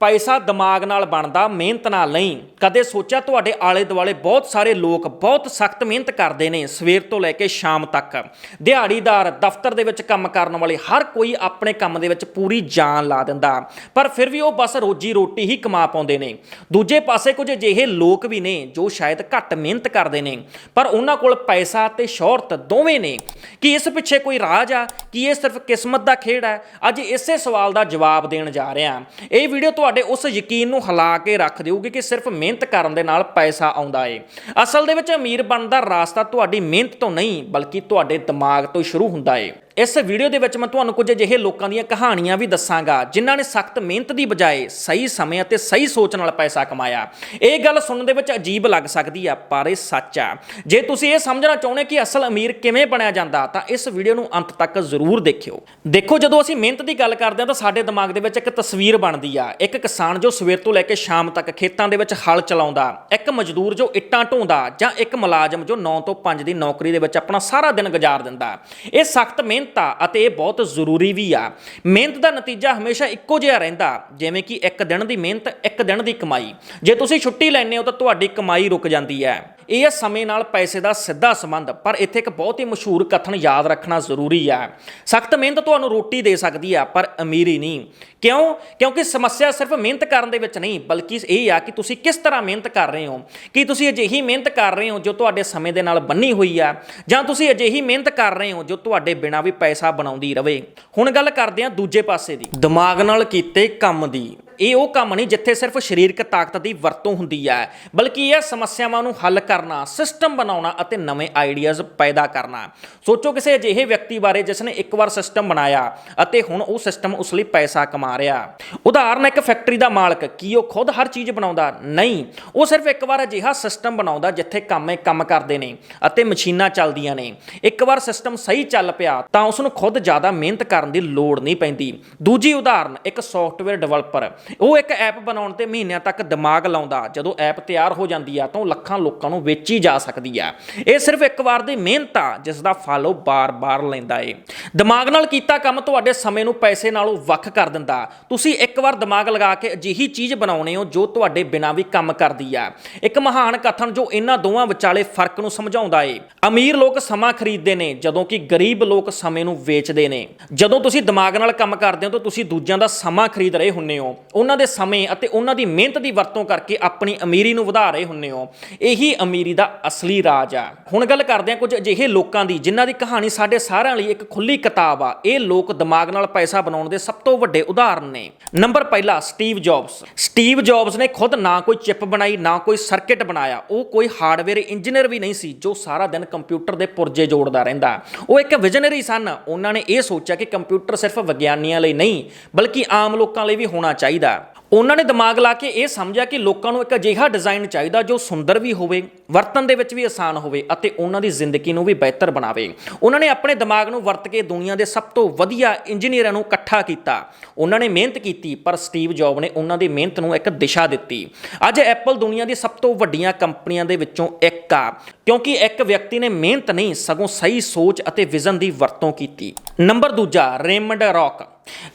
ਪੈਸਾ ਦਿਮਾਗ ਨਾਲ ਬਣਦਾ, ਮਿਹਨਤ ਨਾਲ ਨਹੀਂ। ਕਦੇ ਸੋਚਿਆ ਤੁਹਾਡੇ ਆਲੇ ਦੁਆਲੇ ਬਹੁਤ ਸਾਰੇ ਲੋਕ ਬਹੁਤ ਸਖਤ ਮਿਹਨਤ ਕਰਦੇ ਨੇ ਸਵੇਰ ਤੋਂ ਲੈ ਕੇ ਸ਼ਾਮ ਤੱਕ। ਦਿਹਾੜੀਦਾਰ, ਦਫ਼ਤਰ ਦੇ ਵਿੱਚ ਕੰਮ ਕਰਨ ਵਾਲੇ ਹਰ ਕੋਈ ਆਪਣੇ ਕੰਮ ਦੇ ਵਿੱਚ ਪੂਰੀ ਜਾਨ ਲਾ ਦਿੰਦਾ। ਪਰ ਫਿਰ ਵੀ ਉਹ ਬਸ ਰੋਜੀ ਰੋਟੀ ਹੀ ਕਮਾ ਪਾਉਂਦੇ ਨੇ। ਦੂਜੇ ਪਾਸੇ ਕੁਝ ਅਜਿਹੇ ਲੋਕ ਵੀ ਨੇ ਜੋ ਸ਼ਾਇਦ ਘੱਟ ਮਿਹਨਤ ਕਰਦੇ ਨੇ। ਪਰ ਉਹਨਾਂ ਕੋਲ ਪੈਸਾ ਤੇ ਸ਼ੋਹਰਤ ਦੋਵੇਂ ਨੇ। ਕਿ ਇਸ ਪਿੱਛੇ ਕੋਈ ਰਾਜ ਆ? ਕਿ ਇਹ ਸਿਰਫ ਕਿਸਮਤ ਦਾ ਖੇਡ ਹੈ ਅੱਜ ਇਸੇ ਸਵਾਲ ਦਾ ਜਵਾਬ ਦੇਣ ਜਾ ਰਿਹਾ। ਇਹ ਵੀਡੀਓ ਤੁਹਾਡੇ ਉਸ ਯਕੀਨ ਨੂੰ ਹਿਲਾ ਕੇ ਰੱਖ ਦੇਊਗੀ ਕਿ ਸਿਰਫ ਮਿਹਨਤ ਕਰਨ ਦੇ ਨਾਲ ਪੈਸਾ ਆਉਂਦਾ ਏ। ਅਸਲ ਦੇ ਵਿੱਚ ਅਮੀਰ ਬਣਨ ਦਾ ਰਾਸਤਾ ਤੁਹਾਡੀ ਮਿਹਨਤ ਤੋਂ ਨਹੀਂ, ਬਲਕਿ ਤੁਹਾਡੇ ਦਿਮਾਗ ਤੋਂ ਸ਼ੁਰੂ ਹੁੰਦਾ ਏ। ਇਸ ਵੀਡੀਓ ਦੇ ਵਿੱਚ ਮੈਂ ਤੁਹਾਨੂੰ ਕੁਝ ਅਜਿਹੇ ਲੋਕਾਂ ਦੀਆਂ ਕਹਾਣੀਆਂ ਵੀ ਦੱਸਾਂਗਾ, ਜਿਨ੍ਹਾਂ ਨੇ ਸਖਤ ਮਿਹਨਤ ਦੀ ਬਜਾਏ ਸਹੀ ਸਮੇਂ ਅਤੇ ਸਹੀ ਸੋਚ ਨਾਲ ਪੈਸਾ ਕਮਾਇਆ। ਇਹ ਗੱਲ ਸੁਣਨ ਦੇ ਵਿੱਚ ਅਜੀਬ ਲੱਗ ਸਕਦੀ ਆ, ਪਰ ਇਹ ਸੱਚ ਆ। ਜੇ ਤੁਸੀਂ ਇਹ ਸਮਝਣਾ ਚਾਹੁੰਦੇ ਕਿ ਅਸਲ ਅਮੀਰ ਕਿਵੇਂ ਬਣਿਆ ਜਾਂਦਾ, ਤਾਂ ਇਸ ਵੀਡੀਓ ਨੂੰ ਅੰਤ ਤੱਕ ਜ਼ਰੂਰ ਦੇਖਿਓ। ਦੇਖੋ, ਜਦੋਂ ਅਸੀਂ ਮਿਹਨਤ ਦੀ ਗੱਲ ਕਰਦੇ ਹਾਂ, ਤਾਂ ਸਾਡੇ ਦਿਮਾਗ ਦੇ ਵਿੱਚ ਇੱਕ ਤਸਵੀਰ ਬਣਦੀ ਆ। ਇੱਕ ਕਿਸਾਨ ਜੋ ਸਵੇਰ ਤੋਂ ਲੈ ਕੇ ਸ਼ਾਮ ਤੱਕ ਖੇਤਾਂ ਦੇ ਵਿੱਚ ਹਲ ਚਲਾਉਂਦਾ, ਇੱਕ ਮਜ਼ਦੂਰ ਜੋ ਇੱਟਾਂ ਢੋਂਦਾ ਜਾਂ ਇੱਕ ਮੁਲਾਜ਼ਮ ਜੋ 9 ਤੋਂ 5 ਦੀ ਨੌਕਰੀ ਦੇ ਵਿੱਚ ਆਪਣਾ ਸਾਰਾ ਦਿਨ ਗੁਜ਼ਾਰ ਦਿੰਦਾ। ਇਹ ਸਖਤ ਮਿਹਨਤ ਆ ਅਤੇ ਇਹ ਬਹੁਤ ਜ਼ਰੂਰੀ ਵੀ ਆ। ਮਿਹਨਤ ਦਾ ਨਤੀਜਾ ਹਮੇਸ਼ਾ ਇੱਕੋ ਜਿਹਾ ਰਹਿੰਦਾ, ਜਿਵੇਂ ਕਿ ਇੱਕ ਦਿਨ ਦੀ ਮਿਹਨਤ, ਇੱਕ ਦਿਨ ਦੀ ਕਮਾਈ। ਜੇ ਤੁਸੀਂ ਛੁੱਟੀ ਲੈਂਦੇ ਹੋ ਤਾਂ ਤੁਹਾਡੀ ਕਮਾਈ ਰੁਕ ਜਾਂਦੀ ਹੈ। ਇਹ ਹੈ ਸਮੇਂ ਨਾਲ ਪੈਸੇ ਦਾ ਸਿੱਧਾ ਸੰਬੰਧ, ਪਰ ਇੱਥੇ ਇੱਕ ਬਹੁਤ ਹੀ ਮਸ਼ਹੂਰ ਕਥਨ ਯਾਦ ਰੱਖਣਾ ਜ਼ਰੂਰੀ ਆ ਸਖਤ ਮਿਹਨਤ ਤੁਹਾਨੂੰ ਰੋਟੀ ਦੇ ਸਕਦੀ ਆ ਪਰ ਅਮੀਰੀ ਨਹੀਂ। ਕਿਉਂ? ਕਿਉਂਕਿ ਸਮੱਸਿਆ ਸਿਰਫ ਮਿਹਨਤ ਕਰਨ ਦੇ ਵਿੱਚ ਨਹੀਂ, ਬਲਕਿ ਇਹ ਆ ਕਿ ਤੁਸੀਂ ਕਿਸ ਤਰ੍ਹਾਂ ਮਿਹਨਤ ਕਰ ਰਹੇ ਹੋ। ਕਿ ਤੁਸੀਂ ਅਜਿਹੀ ਮਿਹਨਤ ਕਰ ਰਹੇ ਹੋ ਜੋ ਤੁਹਾਡੇ ਸਮੇਂ ਦੇ ਨਾਲ ਬੰਨੀ ਹੋਈ ਆ ਜਾਂ ਤੁਸੀਂ ਅਜਿਹੀ ਮਿਹਨਤ ਕਰ ਰਹੇ ਹੋ ਜੋ ਤੁਹਾਡੇ ਬਿਨਾਂ ਵੀ ਪੈਸਾ ਬਣਾਉਂਦੀ ਰਵੇ? ਹੁਣ ਗੱਲ ਕਰਦੇ ਹਾਂ ਦੂਜੇ ਪਾਸੇ ਦੀ। ਦਿਮਾਗ ਨਾਲ ਕੀਤੇ ਕੰਮ ਦੀ। ਇਹ ਉਹ ਕੰਮ ਨਹੀਂ ਜਿੱਥੇ ਸਿਰਫ ਸਰੀਰਕ ਤਾਕਤ ਦੀ ਵਰਤੋਂ ਹੁੰਦੀ ਹੈ, ਬਲਕਿ ਇਹ ਸਮੱਸਿਆਵਾਂ ਨੂੰ ਹੱਲ ਕਰਨਾ ਸਿਸਟਮ ਬਣਾਉਣਾ ਅਤੇ ਨਵੇਂ ਆਈਡੀਆਜ਼ ਪੈਦਾ ਕਰਨਾ। ਸੋਚੋ ਕਿਸੇ ਅਜਿਹੇ ਵਿਅਕਤੀ ਬਾਰੇ ਜਿਸ ਨੇ ਇੱਕ ਵਾਰ ਸਿਸਟਮ ਬਣਾਇਆ ਅਤੇ ਹੁਣ ਉਹ ਸਿਸਟਮ ਉਸ ਲਈ ਪੈਸਾ ਕਮਾ ਰਿਹਾ। ਉਦਾਹਰਨ ਇੱਕ ਫੈਕਟਰੀ ਦਾ ਮਾਲਕ, ਕੀ ਉਹ ਖੁਦ ਹਰ ਚੀਜ਼ ਬਣਾਉਂਦਾ? ਨਹੀਂ। ਉਹ ਸਿਰਫ ਇੱਕ ਵਾਰ ਅਜਿਹਾ ਸਿਸਟਮ ਬਣਾਉਂਦਾ ਜਿੱਥੇ ਕੰਮੇ ਕੰਮ ਕਰਦੇ ਨੇ ਅਤੇ ਮਸ਼ੀਨਾਂ ਚੱਲਦੀਆਂ ਨੇ। ਇੱਕ ਵਾਰ ਸਿਸਟਮ ਸਹੀ ਚੱਲ ਪਿਆ ਤਾਂ ਉਸ ਨੂੰ ਖੁਦ ਜ਼ਿਆਦਾ ਮਿਹਨਤ ਕਰਨ ਦੀ ਲੋੜ ਨਹੀਂ ਪੈਂਦੀ। ਦੂਜੀ ਉਦਾਹਰਨ, ਇੱਕ ਸੌਫਟਵੇਅਰ ਡਿਵੈਲਪਰ ਉਹ ਇੱਕ ਐਪ ਬਣਾਉਣ ਤੇ ਮਹੀਨਿਆਂ ਤੱਕ ਦਿਮਾਗ ਲਾਉਂਦਾ। ਜਦੋਂ ਐਪ ਤਿਆਰ ਹੋ ਜਾਂਦੀ ਆ, ਤਾਂ ਉਹ ਲੱਖਾਂ ਲੋਕਾਂ ਨੂੰ ਵੇਚੀ ਜਾ ਸਕਦੀ ਆ। ਇਹ ਸਿਰਫ ਇੱਕ ਵਾਰ ਦੀ ਮਿਹਨਤ ਆ ਜਿਸ ਦਾ ਫਲ ਉਹ ਬਾਰ-ਬਾਰ ਲੈਂਦਾ ਏ। ਦਿਮਾਗ ਨਾਲ ਕੀਤਾ ਕੰਮ ਤੁਹਾਡੇ ਸਮੇਂ ਨੂੰ ਪੈਸੇ ਨਾਲੋਂ ਵੱਖ ਕਰ ਦਿੰਦਾ। ਤੁਸੀਂ ਇੱਕ ਵਾਰ ਦਿਮਾਗ ਲਗਾ ਕੇ ਅਜਿਹੀ ਚੀਜ਼ ਬਣਾਉਣੇ ਹੋ, ਜੋ ਤੁਹਾਡੇ ਬਿਨਾਂ ਵੀ ਕੰਮ ਕਰਦੀ ਆ। ਇੱਕ ਮਹਾਨ ਕਥਨ ਜੋ ਇਹਨਾਂ ਦੋਵਾਂ ਵਿਚਾਲੇ ਫ਼ਰਕ ਨੂੰ ਸਮਝਾਉਂਦਾ ਏ। ਅਮੀਰ ਲੋਕ ਸਮਾਂ ਖਰੀਦਦੇ ਨੇ, ਜਦੋਂ ਕਿ ਗਰੀਬ ਲੋਕ ਸਮੇਂ ਨੂੰ ਵੇਚਦੇ ਨੇ। ਜਦੋਂ ਤੁਸੀਂ ਦਿਮਾਗ ਨਾਲ ਕੰਮ ਕਰਦੇ ਹੋ, ਤਾਂ ਤੁਸੀਂ ਦੂਜਿਆਂ ਦਾ ਸਮਾਂ ਖਰੀਦ ਰਹੇ ਹੁੰਨੇ ਹੋ। ਉਹਨਾਂ ਦੇ ਸਮੇਂ ਅਤੇ ਉਹਨਾਂ ਦੀ ਮਿਹਨਤ ਦੀ ਵਰਤੋਂ ਕਰਕੇ ਆਪਣੀ ਅਮੀਰੀ ਨੂੰ ਵਧਾ ਰਹੇ ਹੁੰਨੇ ਹੋ। ਇਹੀ ਅਮੀਰੀ ਦਾ ਅਸਲੀ ਰਾਜ ਆ। ਹੁਣ ਗੱਲ ਕਰਦੇ ਹਾਂ ਕੁਝ ਅਜਿਹੇ ਲੋਕਾਂ ਦੀ, ਜਿਨ੍ਹਾਂ ਦੀ ਕਹਾਣੀ ਸਾਡੇ ਸਾਰਿਆਂ ਲਈ ਇੱਕ ਖੁੱਲੀ ਕਿਤਾਬ ਆ। ਇਹ ਲੋਕ ਦਿਮਾਗ ਨਾਲ ਪੈਸਾ ਬਣਾਉਣ ਦੇ ਸਭ ਤੋਂ ਵੱਡੇ ਉਦਾਹਰਨ ਨੇ। ਨੰਬਰ ਪਹਿਲਾ, ਸਟੀਵ ਜੌਬਸ। ਸਟੀਵ ਜੌਬਸ ਨੇ ਖੁਦ ਨਾ ਕੋਈ ਚਿਪ ਬਣਾਈ, ਨਾ ਕੋਈ ਸਰਕਟ ਬਣਾਇਆ। ਉਹ ਕੋਈ ਹਾਰਡਵੇਅਰ ਇੰਜੀਨੀਅਰ ਵੀ ਨਹੀਂ ਸੀ, ਜੋ ਸਾਰਾ ਦਿਨ ਕੰਪਿਊਟਰ ਦੇ ਪੁਰਜੇ ਜੋੜਦਾ ਰਹਿੰਦਾ। ਉਹ ਇੱਕ ਵਿਜ਼ਨਰੀ ਸਨ। ਉਹਨਾਂ ਨੇ ਇਹ ਸੋਚਿਆ ਕਿ ਕੰਪਿਊਟਰ ਸਿਰਫ ਵਿਗਿਆਨੀਆਂ ਲਈ ਨਹੀਂ, ਬਲਕਿ ਆਮ ਲੋਕਾਂ ਲਈ ਵੀ ਹੋਣਾ ਚਾਹੀਦਾ। ਉਹਨਾਂ ਨੇ ਦਿਮਾਗ ਲਾ ਕੇ ਇਹ ਸਮਝਿਆ ਕਿ ਲੋਕਾਂ ਨੂੰ ਇੱਕ ਅਜਿਹਾ ਡਿਜ਼ਾਈਨ ਚਾਹੀਦਾ ਜੋ ਸੁੰਦਰ ਵੀ ਹੋਵੇ, ਵਰਤਣ ਦੇ ਵਿੱਚ ਵੀ ਆਸਾਨ ਹੋਵੇ ਅਤੇ ਉਹਨਾਂ ਦੀ ਜ਼ਿੰਦਗੀ ਨੂੰ ਵੀ ਬਿਹਤਰ ਬਣਾਵੇ। ਉਹਨਾਂ ਨੇ ਆਪਣੇ ਦਿਮਾਗ ਨੂੰ ਵਰਤ ਕੇ ਦੁਨੀਆ ਦੇ ਸਭ ਤੋਂ ਵਧੀਆ ਇੰਜੀਨੀਅਰਾਂ ਨੂੰ ਇਕੱਠਾ ਕੀਤਾ। ਉਹਨਾਂ ਨੇ ਮਿਹਨਤ ਕੀਤੀ, ਪਰ ਸਟੀਵ ਜੌਬ ਨੇ ਉਹਨਾਂ ਦੀ ਮਿਹਨਤ ਨੂੰ ਇੱਕ ਦਿਸ਼ਾ ਦਿੱਤੀ। ਅੱਜ ਐਪਲ ਦੁਨੀਆ ਦੀ ਸਭ ਤੋਂ ਵੱਡੀਆਂ ਕੰਪਨੀਆਂ ਦੇ ਵਿੱਚੋਂ ਇੱਕ ਆ, ਕਿਉਂਕਿ ਇੱਕ ਵਿਅਕਤੀ ਨੇ ਮਿਹਨਤ ਨਹੀਂ, ਸਗੋਂ ਸਹੀ ਸੋਚ ਅਤੇ ਵਿਜ਼ਨ ਦੀ ਵਰਤੋਂ ਕੀਤੀ। ਨੰਬਰ ਦੂਜਾ, ਰੇਮੰਡ ਰੌਕ।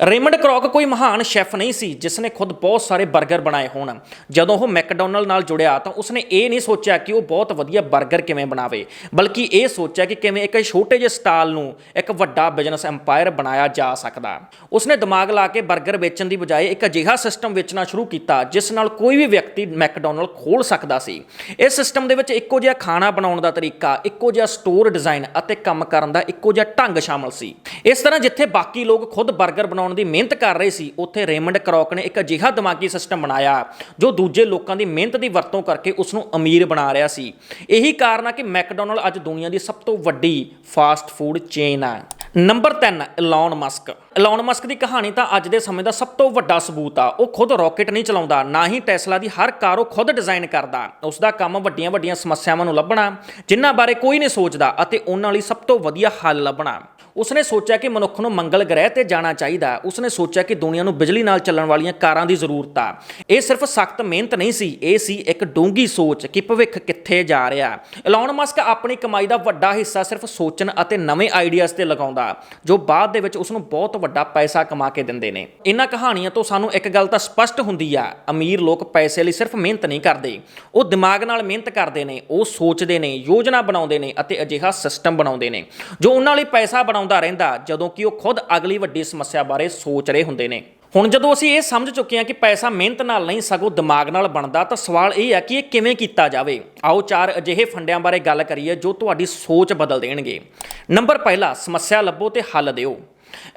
ਰੇਮੰਡ ਕ੍ਰੌਕ ਕੋਈ ਮਹਾਨ ਸ਼ੈਫ ਨਹੀਂ ਸੀ ਜਿਸ ਨੇ ਖੁਦ ਬਹੁਤ ਸਾਰੇ 버ਗਰ ਬਣਾਏ ਹੋਣ। ਜਦੋਂ ਉਹ ਮੈਕਡੋਨਲਡ ਨਾਲ ਜੁੜਿਆ ਤਾਂ ਉਸਨੇ ਇਹ ਨਹੀਂ ਸੋਚਿਆ ਕਿ ਉਹ ਬਹੁਤ ਵਧੀਆ 버ਗਰ ਕਿਵੇਂ ਬਣਾਵੇ, ਬਲਕਿ ਇਹ ਸੋਚਿਆ ਕਿ ਕਿਵੇਂ ਇੱਕ ਛੋਟੇ ਜਿਹੇ ਸਟਾਲ ਨੂੰ ਇੱਕ ਵੱਡਾ ਬਿਜ਼ਨਸ ਐਮਪਾਇਰ ਬਣਾਇਆ ਜਾ ਸਕਦਾ। ਉਸਨੇ ਦਿਮਾਗ ਲਾ ਕੇ 버ਗਰ ਵੇਚਣ ਦੀ ਬਜਾਏ ਇੱਕ ਅਜਿਹਾ ਸਿਸਟਮ ਵੇਚਣਾ ਸ਼ੁਰੂ ਕੀਤਾ, ਜਿਸ ਨਾਲ ਕੋਈ ਵੀ ਵਿਅਕਤੀ ਮੈਕਡੋਨਲਡ ਖੋਲ ਸਕਦਾ ਸੀ। ਇਸ ਸਿਸਟਮ ਦੇ ਵਿੱਚ ਇੱਕੋ ਜਿਹਾ ਖਾਣਾ ਬਣਾਉਣ ਦਾ ਤਰੀਕਾ, ਇੱਕੋ ਜਿਹਾ ਸਟੋਰ ਡਿਜ਼ਾਈਨ ਅਤੇ ਕੰਮ ਕਰਨ ਦਾ ਇੱਕੋ ਜਿਹਾ ਢੰਗ ਸ਼ਾਮਲ ਸੀ। ਇਸ ਤਰ੍ਹਾਂ ਜਿੱਥੇ ਬਾਕੀ ਲੋਕ ਖੁਦ 버ਗਰ 버ਗਰ ਬਣਾਉਣ ਦੀ ਮਿਹਨਤ ਕਰ ਰਹੇ ਸੀ, ਉੱਥੇ ਰੇਮੰਡ ਕਰੌਕ ਨੇ ਇੱਕ ਅਜਿਹਾ ਦਿਮਾਗੀ ਸਿਸਟਮ ਬਣਾਇਆ, ਜੋ ਦੂਜੇ ਲੋਕਾਂ ਦੀ ਮਿਹਨਤ ਦੀ ਵਰਤੋਂ ਕਰਕੇ ਉਸ ਨੂੰ ਅਮੀਰ ਬਣਾ ਰਿਹਾ ਸੀ। ਇਹੀ ਕਾਰਨ ਆ ਕਿ ਮੈਕਡੋਨਲਡ ਅੱਜ ਦੁਨੀਆ ਦੀ ਸਭ ਤੋਂ ਵੱਡੀ ਫਾਸਟ ਫੂਡ ਚੇਨ ਆ। Number 3 Elon Musk. Elon Musk ਦੀ ਕਹਾਣੀ ਤਾਂ ਅੱਜ ਦੇ ਸਮੇਂ ਦਾ ਸਭ ਤੋਂ ਵੱਡਾ ਸਬੂਤ ਆ। ਉਹ ਖੁਦ ਰਾਕਟ ਨਹੀਂ ਚਲਾਉਂਦਾ, ਨਾ ਹੀ ਟੈਸਲਾ ਦੀ ਹਰ ਕਾਰ ਉਹ ਖੁਦ ਡਿਜ਼ਾਈਨ ਕਰਦਾ। ਉਸ ਦਾ ਕੰਮ ਵੱਡੀਆਂ-ਵੱਡੀਆਂ ਸਮੱਸਿਆਵਾਂ ਨੂੰ ਲੱਭਣਾ, ਜਿਨ੍ਹਾਂ ਬਾਰੇ ਕੋਈ ਨਹੀਂ ਸੋਚਦਾ ਅਤੇ ਉਹਨਾਂ ਲਈ ਸਭ ਤੋਂ ਵਧੀਆ ਹੱਲ ਲੱਭਣਾ। ਉਸਨੇ ਸੋਚਿਆ ਕਿ ਮਨੁੱਖ ਨੂੰ ਮੰਗਲ ਗ੍ਰਹਿ ਤੇ ਜਾਣਾ ਚਾਹੀਦਾ। ਉਸਨੇ ਸੋਚਿਆ ਕਿ ਦੁਨੀਆ ਨੂੰ ਬਿਜਲੀ ਨਾਲ ਚੱਲਣ ਵਾਲੀਆਂ ਕਾਰਾਂ ਦੀ ਜ਼ਰੂਰਤ ਆ। ਇਹ ਸਿਰਫ ਸਖਤ ਮਿਹਨਤ ਨਹੀਂ ਸੀ, ਇਹ ਸੀ ਇੱਕ ਡੂੰਗੀ ਸੋਚ ਕਿ ਭਵਿੱਖ ਕਿੱਥੇ ਜਾ ਰਿਹਾ। ਐਲਨ ਮਸਕ ਆਪਣੀ ਕਮਾਈ ਦਾ ਵੱਡਾ ਹਿੱਸਾ ਸਿਰਫ ਸੋਚਣ ਅਤੇ ਨਵੇਂ ਆਈਡੀਆਜ਼ ਤੇ ਲਗਾਉਂਦਾ, ਜੋ ਬਾਅਦ ਦੇ ਵਿੱਚ ਉਸ ਨੂੰ ਬਹੁਤ ਵੱਡਾ ਪੈਸਾ ਕਮਾ ਕੇ ਦਿੰਦੇ ਨੇ। ਇਹਨਾਂ ਕਹਾਣੀਆਂ ਤੋਂ ਸਾਨੂੰ ਇੱਕ ਗੱਲ ਤਾਂ ਸਪਸ਼ਟ ਹੁੰਦੀ ਆ, ਅਮੀਰ ਲੋਕ ਪੈਸੇ ਲਈ ਸਿਰਫ ਮਿਹਨਤ ਨਹੀਂ ਕਰਦੇ। ਉਹ ਦਿਮਾਗ ਨਾਲ ਮਿਹਨਤ ਕਰਦੇ ਨੇ, ਉਹ ਸੋਚਦੇ ਨੇ, ਯੋਜਨਾ ਬਣਾਉਂਦੇ ਨੇ ਅਤੇ ਅਜਿਹਾ ਸਿਸਟਮ ਬਣਾਉਂਦੇ ਨੇ, ਜੋ ਉਹਨਾਂ ਲਈ ਪੈਸਾ ਬਣਾ ਬਣਾਉਂਦਾ ਰਹਿੰਦਾ ਜਦੋਂ ਕਿ ਉਹ ਖੁਦ ਅਗਲੀ ਵੱਡੀ ਸਮੱਸਿਆ ਬਾਰੇ ਸੋਚ ਰਹੇ ਹੁੰਦੇ ਨੇ। ਹੁਣ ਜਦੋਂ ਅਸੀਂ ਇਹ ਸਮਝ ਚੁੱਕੇ ਹਾਂ ਕਿ ਪੈਸਾ ਮਿਹਨਤ ਨਾਲ ਨਹੀਂ, ਸਗੋਂ ਦਿਮਾਗ ਨਾਲ ਬਣਦਾ, ਤਾਂ ਸਵਾਲ ਇਹ ਹੈ ਕਿ ਇਹ ਕਿਵੇਂ ਕੀਤਾ ਜਾਵੇ? ਆਓ ਚਾਰ ਅਜਿਹੇ ਫੰਡਿਆਂ ਬਾਰੇ ਗੱਲ ਕਰੀਏ ਜੋ ਤੁਹਾਡੀ ਸੋਚ ਬਦਲ ਦੇਣਗੇ। ਨੰਬਰ ਪਹਿਲਾ, ਸਮੱਸਿਆ ਲੱਭੋ ਤੇ ਹੱਲ ਦਿਓ।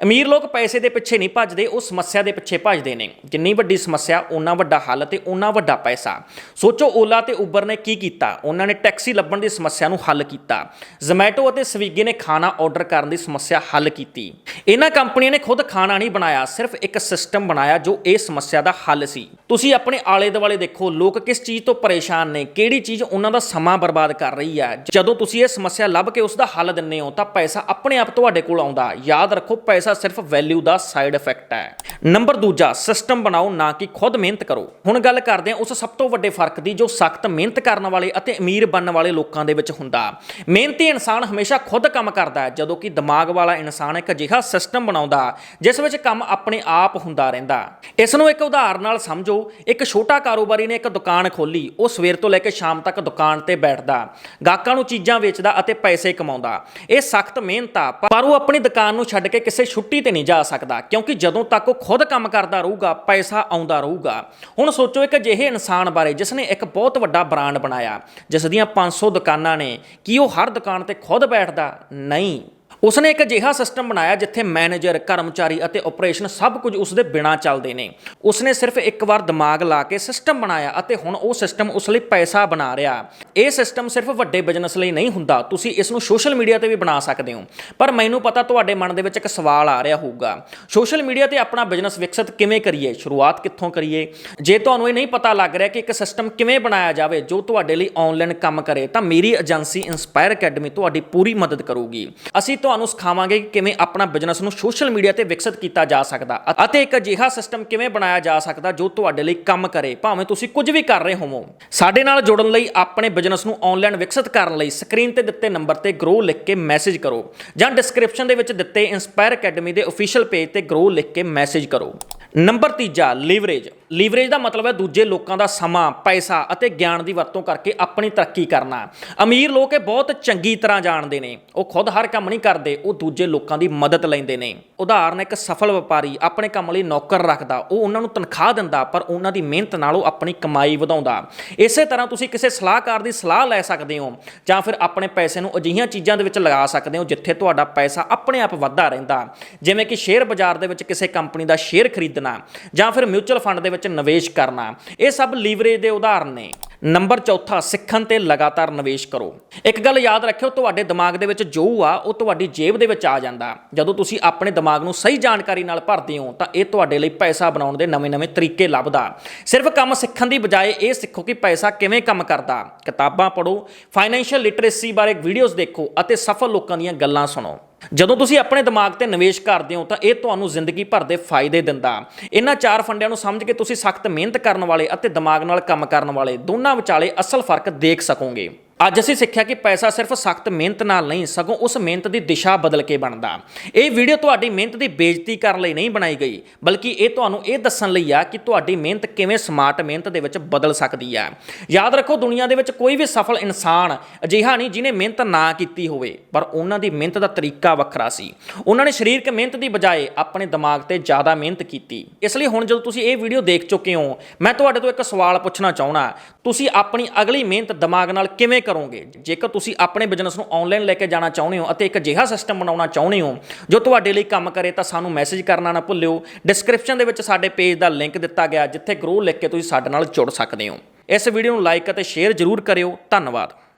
ਅਮੀਰ ਲੋਕ ਪੈਸੇ ਦੇ ਪਿੱਛੇ ਨਹੀਂ ਭੱਜਦੇ, ਉਹ ਸਮੱਸਿਆ ਦੇ ਪਿੱਛੇ ਭੱਜਦੇ ਨੇ। ਜਿੰਨੀ ਵੱਡੀ ਸਮੱਸਿਆ, ਓਨਾ ਵੱਡਾ ਹੱਲ ਤੇ ਓਨਾ ਵੱਡਾ ਪੈਸਾ। ਸੋਚੋ ਓਲਾ ਤੇ ਉਬਰ ਨੇ ਕੀ ਕੀਤਾ? ਉਹਨਾਂ ਨੇ ਟੈਕਸੀ ਲੱਭਣ ਦੀ ਸਮੱਸਿਆ ਨੂੰ ਹੱਲ ਕੀਤਾ। ਜ਼ੋਮੈਟੋ ਅਤੇ ਸਵੀਗੀ ਨੇ ਖਾਣਾ ਆਰਡਰ ਕਰਨ ਦੀ ਸਮੱਸਿਆ ਹੱਲ ਕੀਤੀ। ਇਹਨਾਂ ਕੰਪਨੀਆਂ ਨੇ ਖੁਦ ਖਾਣਾ ਨਹੀਂ ਬਣਾਇਆ, ਸਿਰਫ ਇੱਕ ਸਿਸਟਮ ਬਣਾਇਆ ਜੋ ਇਹ ਸਮੱਸਿਆ ਦਾ ਹੱਲ ਸੀ। ਤੁਸੀਂ ਆਪਣੇ ਆਲੇ ਦੁਆਲੇ ਦੇਖੋ, ਲੋਕ ਕਿਸ ਚੀਜ਼ ਤੋਂ ਪਰੇਸ਼ਾਨ ਨੇ, ਕਿਹੜੀ ਚੀਜ਼ ਉਹਨਾਂ ਦਾ ਸਮਾਂ ਬਰਬਾਦ ਕਰ ਰਹੀ ਹੈ। ਜਦੋਂ ਤੁਸੀਂ ਇਹ ਸਮੱਸਿਆ ਲੱਭ ਕੇ ਉਸ ਦਾ ਹੱਲ ਦਿੰਦੇ ਹੋ, ਤਾਂ ਪੈਸਾ ਆਪਣੇ ਆਪ ਤੁਹਾਡੇ ਕੋਲ ਆਉਂਦਾ। ਯਾਦ ਰੱਖੋ ਪੈਸਾ ਸਿਰਫ ਵੈਲਿਊ ਦਾ ਸਾਈਡ ਇਫੈਕਟ ਹੈ। ਨੰਬਰ ਦੂਜਾ ਸਿਸਟਮ ਬਣਾਓ ਨਾ ਕਿ ਖੁਦ ਮਿਹਨਤ ਕਰੋ। ਹੁਣ ਗੱਲ ਕਰਦੇ ਹਾਂ ਉਸ ਸਭ ਤੋਂ ਵੱਡੇ ਫ਼ਰਕ ਦੀ ਜੋ ਸਖਤ ਮਿਹਨਤ ਕਰਨ ਵਾਲੇ ਅਤੇ ਅਮੀਰ ਬਣਨ ਵਾਲੇ ਲੋਕਾਂ ਦੇ ਵਿੱਚ ਹੁੰਦਾ। ਮਿਹਨਤੀ ਇਨਸਾਨ ਹਮੇਸ਼ਾ ਖੁਦ ਕੰਮ ਕਰਦਾ ਹੈ, ਜਦੋਂ ਕਿ ਦਿਮਾਗ ਵਾਲਾ ਇਨਸਾਨ ਇੱਕ ਅਜਿਹਾ ਸਿਸਟਮ ਬਣਾਉਂਦਾ, ਜਿਸ ਵਿੱਚ ਕੰਮ ਆਪਣੇ ਆਪ ਹੁੰਦਾ ਰਹਿੰਦਾ। ਇਸ ਨੂੰ ਇੱਕ ਉਦਾਹਰਨ ਨਾਲ ਸਮਝੋ, ਇੱਕ ਛੋਟਾ ਕਾਰੋਬਾਰੀ ਨੇ ਇੱਕ ਦੁਕਾਨ ਖੋਲੀ ਉਹ ਸਵੇਰ ਤੋਂ ਲੈ ਕੇ ਸ਼ਾਮ ਤੱਕ ਦੁਕਾਨ ਤੇ ਬੈਠਦਾ, ਗਾਹਕਾਂ ਨੂੰ ਚੀਜ਼ਾਂ ਵੇਚਦਾ ਅਤੇ ਪੈਸੇ ਕਮਾਉਂਦਾ। ਇਹ ਸਖਤ ਮਿਹਨਤ ਆ, ਪਰ ਉਹ ਆਪਣੀ ਦੁਕਾਨ ਨੂੰ ਛੱਡ ਕੇ ਕਿਸੇ ਛੁੱਟੀ ਤੇ ਨਹੀਂ ਜਾ ਸਕਦਾ, ਕਿਉਂਕਿ ਜਦੋਂ ਤੱਕ ਉਹ ਖੁਦ ਕੰਮ ਕਰਦਾ ਰਹੂਗਾ, ਪੈਸਾ ਆਉਂਦਾ ਰਹੂਗਾ। ਹੁਣ ਸੋਚੋ ਇੱਕ ਅਜਿਹੇ ਇਨਸਾਨ ਬਾਰੇ ਜਿਸ ਨੇ ਇੱਕ ਬਹੁਤ ਵੱਡਾ ਬ੍ਰਾਂਡ ਬਣਾਇਆ ਜਿਸ ਦੀਆਂ 500 ਦੁਕਾਨਾਂ ਨੇ, ਕੀ ਉਹ ਹਰ ਦੁਕਾਨ ਤੇ ਖੁਦ ਬੈਠਦਾ? ਨਹੀਂ। ਉਸਨੇ ਇੱਕ ਅਜਿਹਾ ਸਿਸਟਮ ਬਣਾਇਆ ਜਿੱਥੇ ਮੈਨੇਜਰ ਕਰਮਚਾਰੀ ਅਤੇ ਆਪਰੇਸ਼ਨ ਸਭ ਕੁਝ ਉਸ ਦੇ ਬਿਨਾਂ ਚੱਲਦੇ ਨੇ। ਉਸਨੇ ਸਿਰਫ ਇੱਕ ਵਾਰ ਦਿਮਾਗ ਲਾ ਕੇ ਸਿਸਟਮ ਬਣਾਇਆ ਅਤੇ ਹੁਣ ਉਹ ਸਿਸਟਮ ਉਸ ਲਈ ਪੈਸਾ ਬਣਾ ਰਿਹਾ। ਇਹ ਸਿਸਟਮ ਸਿਰਫ ਵੱਡੇ ਬਿਜ਼ਨਸ ਲਈ ਨਹੀਂ ਹੁੰਦਾ, ਤੁਸੀਂ ਇਸ ਨੂੰ ਸੋਸ਼ਲ ਮੀਡੀਆ ਤੇ ਵੀ ਬਣਾ ਸਕਦੇ ਹੋ। ਪਰ ਮੈਨੂੰ ਪਤਾ ਤੁਹਾਡੇ ਮਨ ਦੇ ਵਿੱਚ ਇੱਕ ਸਵਾਲ ਆ ਰਿਹਾ ਹੋਊਗਾ। ਸੋਸ਼ਲ ਮੀਡੀਆ ਤੇ ਆਪਣਾ ਬਿਜ਼ਨਸ ਵਿਕਸਿਤ ਕਿਵੇਂ ਕਰੀਏ? ਸ਼ੁਰੂਆਤ ਕਿੱਥੋਂ ਕਰੀਏ? ਜੇ ਤੁਹਾਨੂੰ ਇਹ ਨਹੀਂ ਪਤਾ ਲੱਗ ਰਿਹਾ ਕਿ ਇੱਕ ਸਿਸਟਮ ਕਿਵੇਂ ਬਣਾਇਆ ਜਾਵੇ, ਜੋ ਤੁਹਾਡੇ ਲਈ ਆਨਲਾਈਨ ਕੰਮ ਕਰੇ, ਤਾਂ ਮੇਰੀ ਏਜੰਸੀ ਇਨਸਪਾਇਰ ਅਕੈਡਮੀ ਤੁਹਾਡੀ ਪੂਰੀ ਮਦਦ ਕਰੂਗੀ। ਅਸੀਂ ਤੁਹਾਨੂੰ ਸਿਖਾਵਾਂਗੇ ਕਿ ਕਿਵੇਂ ਆਪਣਾ ਬਿਜ਼ਨਸ ਨੂੰ ਸੋਸ਼ਲ ਮੀਡੀਆ ਤੇ ਵਿਕਸਿਤ ਕੀਤਾ ਜਾ ਸਕਦਾ ਅਤੇ ਇੱਕ ਅਜਿਹਾ ਸਿਸਟਮ ਕਿਵੇਂ ਬਣਾਇਆ ਜਾ ਸਕਦਾ ਜੋ ਤੁਹਾਡੇ ਲਈ ਕੰਮ ਕਰੇ, ਭਾਵੇਂ ਤੁਸੀਂ ਕੁਝ ਵੀ ਕਰ ਰਹੇ ਹੋਵੋ। ਸਾਡੇ ਨਾਲ ਜੁੜਨ ਲਈ ਆਪਣੇ ਬਿਜ਼ਨਸ ਨੂੰ ਆਨਲਾਈਨ ਵਿਕਸਿਤ ਕਰਨ ਲਈ ਸਕਰੀਨ ਤੇ ਦਿੱਤੇ ਨੰਬਰ ਤੇ ਗਰੋ ਲਿਖ ਕੇ ਮੈਸੇਜ ਕਰੋ ਜਾਂ ਡਿਸਕ੍ਰਿਪਸ਼ਨ ਦੇ ਵਿੱਚ ਦਿੱਤੇ ਇਨਸਪਾਇਰ ਅਕੈਡਮੀ ਦੇ ਅਫੀਸ਼ੀਅਲ ਪੇਜ ਤੇ ਗਰੋ ਲਿਖ ਕੇ ਮੈਸੇਜ ਕਰੋ। ਨੰਬਰ ਤੀਜਾ ਲੀਵਰੇਜ ਲੀਵਰੇਜ ਦਾ ਮਤਲਬ ਹੈ ਦੂਜੇ ਲੋਕਾਂ ਦਾ ਸਮਾਂ, ਪੈਸਾ ਅਤੇ ਗਿਆਨ ਦੀ ਵਰਤੋਂ ਕਰਕੇ ਆਪਣੀ ਤਰੱਕੀ ਕਰਨਾ। ਅਮੀਰ ਲੋਕ ਇਹ ਬਹੁਤ ਚੰਗੀ ਤਰ੍ਹਾਂ ਜਾਣਦੇ ਨੇ। ਉਹ ਖੁਦ ਹਰ ਕੰਮ ਨਹੀਂ ਕਰਦੇ। ਉਹ ਦੂਜੇ ਲੋਕਾਂ ਦੀ ਮਦਦ ਲੈਂਦੇ ਨੇ। ਉਦਾਹਰਨ, ਇੱਕ ਸਫਲ ਵਪਾਰੀ ਆਪਣੇ ਕੰਮ ਲਈ ਨੌਕਰ ਰੱਖਦਾ, ਉਹ ਉਹਨਾਂ ਨੂੰ ਤਨਖਾਹ ਦਿੰਦਾ, ਪਰ ਉਹਨਾਂ ਦੀ ਮਿਹਨਤ ਨਾਲ ਉਹ ਆਪਣੀ ਕਮਾਈ ਵਧਾਉਂਦਾ। ਇਸੇ ਤਰ੍ਹਾਂ ਤੁਸੀਂ ਕਿਸੇ ਸਲਾਹਕਾਰ ਦੀ ਸਲਾਹ ਲੈ ਸਕਦੇ ਹੋ, ਜਾਂ ਫਿਰ ਆਪਣੇ ਪੈਸੇ ਨੂੰ ਅਜਿਹੀਆਂ ਚੀਜ਼ਾਂ ਦੇ ਵਿੱਚ ਲਗਾ ਸਕਦੇ ਹੋ, ਜਿੱਥੇ ਤੁਹਾਡਾ ਪੈਸਾ ਆਪਣੇ ਆਪ ਵੱਧਦਾ ਰਹਿੰਦਾ। ਜਿਵੇਂ ਕਿ ਸ਼ੇਅਰ ਬਾਜ਼ਾਰ ਦੇ ਵਿੱਚ ਕਿਸੇ ਕੰਪਨੀ ਦਾ ਸ਼ੇਅਰ ਖਰੀਦਣਾ, ਜਾਂ ਫਿਰ ਮਿਊਚੁਅਲ ਫੰਡ ਦੇ ਵਿੱਚ ਨਿਵੇਸ਼ ਕਰਨਾ। ਇਹ ਸਭ ਲੀਵਰੇਜ ਦੇ ਉਦਾਹਰਨ ਨੇ। ਨੰਬਰ ਚੌਥਾ, ਸਿੱਖਣ ਤੇ ਲਗਾਤਾਰ ਨਿਵੇਸ਼ ਕਰੋ। ਇੱਕ ਗੱਲ ਯਾਦ ਰੱਖਿਓ, ਤੁਹਾਡੇ ਦਿਮਾਗ ਦੇ ਵਿੱਚ ਜੋ ਆ, ਉਹ ਤੁਹਾਡੀ ਜੇਬ ਦੇ ਵਿੱਚ ਆ ਜਾਂਦਾ। ਜਦੋਂ ਤੁਸੀਂ ਆਪਣੇ ਦਿਮਾਗ ਨੂੰ ਸਹੀ ਜਾਣਕਾਰੀ ਨਾਲ ਭਰਦੇ ਹੋ, ਤਾਂ ਇਹ ਤੁਹਾਡੇ ਲਈ ਪੈਸਾ ਬਣਾਉਣ ਦੇ ਨਵੇਂ-ਨਵੇਂ ਤਰੀਕੇ ਲੱਭਦਾ। ਸਿਰਫ ਕੰਮ ਸਿੱਖਣ ਦੀ ਬਜਾਏ ਇਹ ਸਿੱਖੋ ਕਿ ਪੈਸਾ ਕਿਵੇਂ ਕੰਮ ਕਰਦਾ। ਕਿਤਾਬਾਂ ਪੜ੍ਹੋ, ਫਾਈਨੈਂਸ਼ੀਅਲ ਲਿਟਰੇਸੀ ਬਾਰੇ ਵੀਡੀਓਜ਼ ਦੇਖੋ ਅਤੇ ਸਫਲ ਲੋਕਾਂ ਦੀਆਂ ਗੱਲਾਂ ਸੁਣੋ। ਜਦੋਂ ਤੁਸੀਂ ਆਪਣੇ ਦਿਮਾਗ ਤੇ ਨਿਵੇਸ਼ ਕਰਦੇ ਹੋ ਤਾਂ ਇਹ ਤੁਹਾਨੂੰ ਜ਼ਿੰਦਗੀ ਭਰ ਦੇ ਫਾਇਦੇ ਦਿੰਦਾ। ਇਹਨਾਂ ਚਾਰ ਫੰਡਿਆਂ ਨੂੰ ਸਮਝ ਕੇ ਤੁਸੀਂ ਸਖਤ ਮਿਹਨਤ ਕਰਨ ਵਾਲੇ ਅਤੇ ਦਿਮਾਗ ਨਾਲ ਕੰਮ ਕਰਨ ਵਾਲੇ ਦੋਨਾਂ ਵਿਚਾਲੇ ਅਸਲ ਫ਼ਰਕ ਦੇਖ ਸਕੋਗੇ। ਅੱਜ ਅਸੀਂ ਸਿੱਖਿਆ ਕਿ ਪੈਸਾ ਸਿਰਫ ਸਖਤ ਮਿਹਨਤ ਨਾਲ ਨਹੀਂ, ਸਗੋਂ ਉਸ ਮਿਹਨਤ ਦੀ ਦਿਸ਼ਾ ਬਦਲ ਕੇ ਬਣਦਾ। ਇਹ ਵੀਡੀਓ ਤੁਹਾਡੀ ਮਿਹਨਤ ਦੀ ਬੇਇੱਜ਼ਤੀ ਕਰਨ ਲਈ ਨਹੀਂ ਬਣਾਈ ਗਈ, ਬਲਕਿ ਇਹ ਤੁਹਾਨੂੰ ਇਹ ਦੱਸਣ ਲਈ ਆ ਕਿ ਤੁਹਾਡੀ ਮਿਹਨਤ ਕਿਵੇਂ ਸਮਾਰਟ ਮਿਹਨਤ ਦੇ ਵਿੱਚ ਬਦਲ ਸਕਦੀ ਹੈ ਯਾਦ ਰੱਖੋ, ਦੁਨੀਆ ਦੇ ਵਿੱਚ ਕੋਈ ਵੀ ਸਫਲ ਇਨਸਾਨ ਅਜਿਹਾ ਨਹੀਂ ਜਿਨੇ ਮਿਹਨਤ ਨਾ ਕੀਤੀ ਹੋਵੇ, ਪਰ ਉਹਨਾਂ ਦੀ ਮਿਹਨਤ ਦਾ ਤਰੀਕਾ ਵੱਖਰਾ ਸੀ। ਉਹਨਾਂ ਨੇ ਸਰੀਰਕ ਮਿਹਨਤ ਦੀ ਬਜਾਏ ਆਪਣੇ ਦਿਮਾਗ ਤੇ ਜ਼ਿਆਦਾ ਮਿਹਨਤ ਕੀਤੀ। ਇਸ ਲਈ ਹੁਣ ਜਦੋਂ ਤੁਸੀਂ ਇਹ ਵੀਡੀਓ ਦੇਖ ਚੁੱਕੇ ਹੋ, ਮੈਂ ਤੁਹਾਡੇ ਤੋਂ ਇੱਕ ਸਵਾਲ ਪੁੱਛਣਾ ਚਾਹੁੰਦਾ, ਤੁਸੀਂ ਆਪਣੀ ਅਗਲੀ ਮਿਹਨਤ ਦਿਮਾਗ ਨਾਲ ਕਿਵੇਂ ਕਰੋਗੇ? ਜੇਕਰ ਤੁਸੀਂ ਆਪਣੇ ਬਿਜ਼ਨਸ ਨੂੰ ਆਨਲਾਈਨ ਲੈ ਕੇ ਜਾਣਾ ਚਾਹੁੰਦੇ ਹੋ ਅਤੇ ਇੱਕ ਅਜਿਹਾ ਸਿਸਟਮ ਬਣਾਉਣਾ ਚਾਹੁੰਦੇ ਹੋ ਜੋ ਤੁਹਾਡੇ ਲਈ ਕੰਮ ਕਰੇ, ਤਾਂ ਸਾਨੂੰ ਮੈਸੇਜ ਕਰਨਾ ਨਾ ਭੁੱਲਿਓ। ਡਿਸਕ੍ਰਿਪਸ਼ਨ ਦੇ ਵਿੱਚ ਸਾਡੇ ਪੇਜ ਦਾ ਲਿੰਕ ਦਿੱਤਾ ਗਿਆ, ਜਿੱਥੇ ਗਰੋ ਲਿਖ ਕੇ ਤੁਸੀਂ ਸਾਡੇ ਨਾਲ ਜੁੜ ਸਕਦੇ ਹੋ। ਇਸ ਵੀਡੀਓ ਨੂੰ ਲਾਈਕ ਅਤੇ ਸ਼ੇਅਰ ਜ਼ਰੂਰ ਕਰਿਓ। ਧੰਨਵਾਦ।